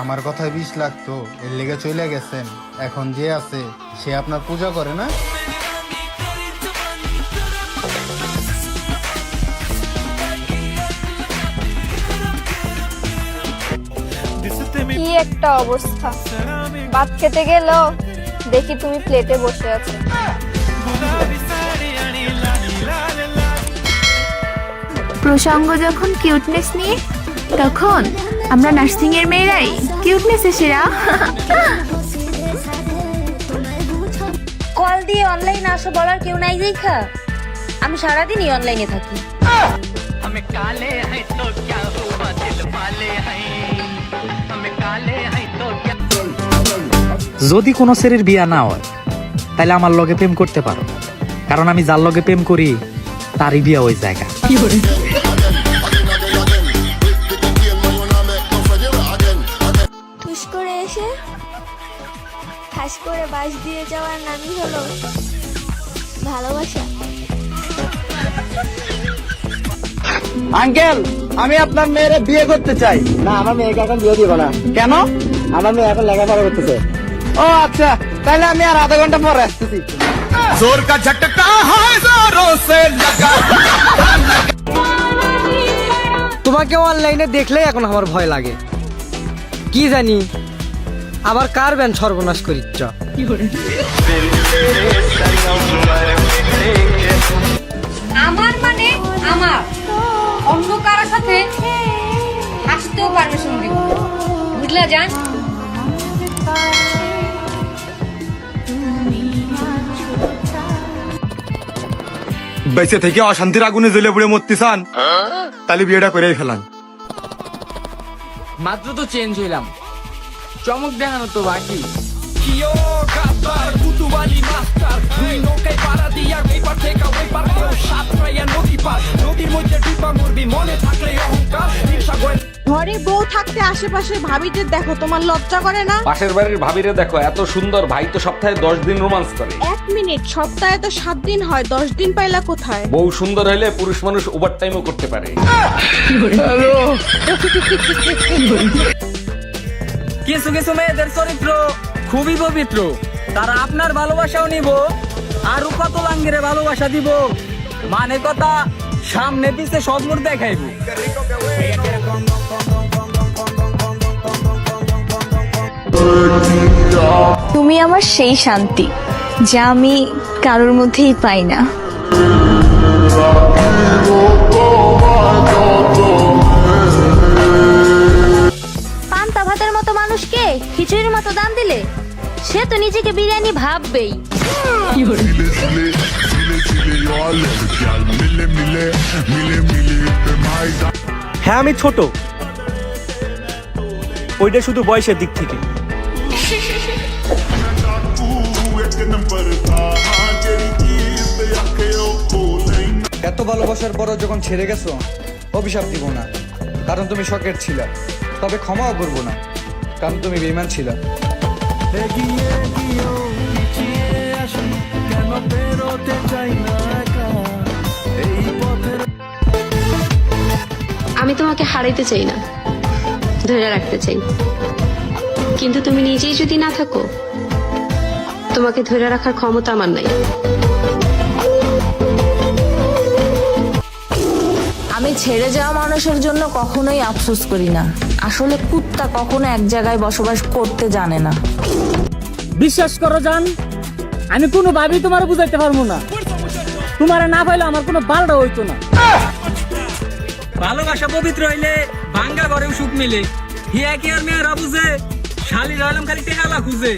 আমার কথায় বিষ লাগতো এর লেগে চলে গেছেন। এখন যে আছে সে আপনার পূজা করে না? কি একটা অবস্থা। ভাত খেতে গেলেও দেখি তুমি প্লেটে বসে আছো। প্রসঙ্গ যখন কিউটনেস নিয়ে তখন আমরা নার্সিং এর মেয়েরাই কিউটনেস সেরা কল দিয়ে অনলাইন আসো বলার কেউ নাই দেখা আমি সারাদিনই অনলাইনে থাকি हमें काले हैं तो क्या हुआ दिल वाले हैं हमें काले हैं तो क्या যদি কোনো ছেলের বিয়া না হয় তাহলে আমার লগে প্রেম করতে পারো কারণ আমি যার লগে প্রেম করি তারই বিয়া ওই জায়গা করে বাস দিয়ে যাওয়ার নামই হলো ভালোবাসা। আঙ্কেল আমি আপনার মেয়েরে বিয়ে করতে চাই। না আমার মেয়েকে এখন বিয়ে দিব না। কেন? আমার মেয়ে এখন লেখাপড়া করতেছে। ও আচ্ছা। তাহলে আমি আর আধা ঘণ্টা পরে আসতেছি। তোমাকে অনলাইনে দেখলে এখন আমার ভয় লাগে। কি জানি? আবার কার ব্যান সর্বনাশ করিচ্ছ? আমার মানে আমার। অন্য কারোর সাথে পারমিশন দিব বুঝলা জান? বেঁচে থেকে অশান্তির আগুনে জ্বলে পুড়ে মরতে চান তাহলে বিয়েটা করেই ফেলান। মাত্র তো চেঞ্জ হইলাম। চমক দেখানো তো বাকি। ঘরে বউ থাকতে আশেপাশে ভাবিদের দেখো তোমার লজ্জা করে না? পাশের বাড়ির ভাবিরে দেখো এত সুন্দর ভাই তো সপ্তাহে দশ দিন রোমান্স করে। এক মিনিট সপ্তাহে তো সাত দিন হয় দশ দিন পাইলা কোথায়? বউ সুন্দর হলে পুরুষ মানুষ ওভার টাইমও করতে পারে। কিছু কিছু মেয়েদের চরিত্র খুবই পবিত্র। তারা আপনার ভালোবাসাও নিব, আরও কত লাঙ্গিরে ভালোবাসা দিব। মানে কথা, সামনে সব মোড় দেখাইব। তুমি আমার সেই শান্তি, যা আমি কারোর মধ্যেই পাই না। পান্তা মতো মানুষকে খিচুড়ির মতো দাম দিলে? সে তো নিজেকে বিরিয়ানি ভাববেই। হ্যাঁ আমি ছোট। ওইটা শুধু বয়সের দিক থেকে। এত ভালোবাসার পরও যখন ছেড়ে গেছো অভিশাপ দিব না। কারণ তুমি শখের ছিলা। তবে ক্ষমাও করব না কারণ তুমি বেইমান ছিলা। আমি তোমাকে হারাইতে চাই না ধরে রাখতে চাই। কিন্তু তুমি নিজেই যদি না থাকো তোমাকে ধরে রাখার ক্ষমতা আমার নাই। আমি ছেড়ে যাওয়া মানুষের জন্য কখনোই আফসোস করি না। আসলে কুত্তা কখনো এক জায়গায় বসবাস করতে জানে না। বিশ্বাস করো জান আমি কোনো ভাবেই তোমার বুঝাইতে পারব না। তোমার না পাইলে আমার কোনো বালটা হইতো না। ভালোবাসা পবিত্র হইলে ভাঙ্গা ঘরেও সুখ মিলে। হিয়া কি আর মেয়েরা বুঝে? শালির আলম খালি টেকালা খুঁজে।